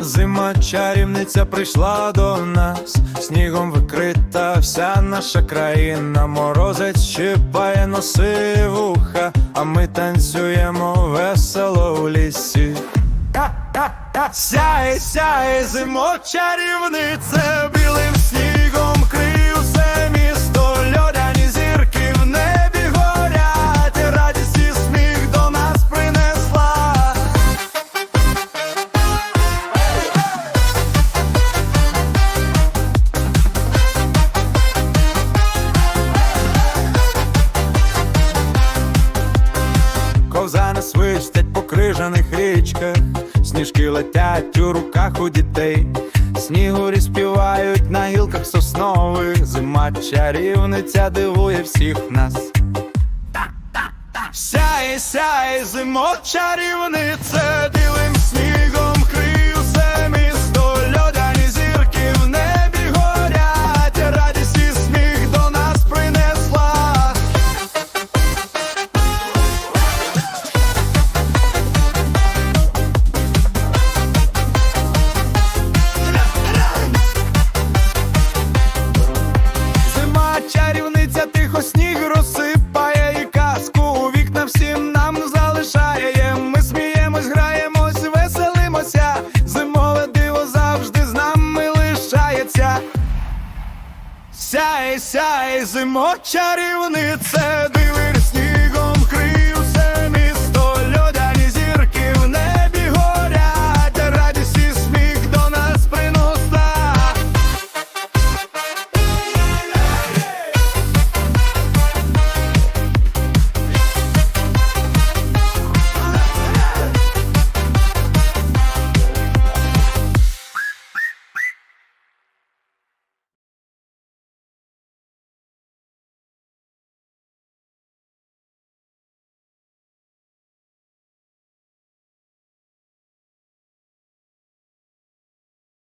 Зима чарівниця прийшла до нас, снігом викрита вся наша країна, морозець щипає носи вуха, а ми танцюємо весело в лісі. Сяє, сяє, зимо чарівнице, білим снігом усе місто, льодяні зірки в небі горять, радість і сміх до нас принесла. Ковзани свистять крижаних річках, сніжки летять у руках у дітей, снігурі співають на гілках соснових, зима чарівниця дивує всіх нас. Сяє, сяє, зимо чарівнице, Сяй, сяй, зимо чарівнице, диви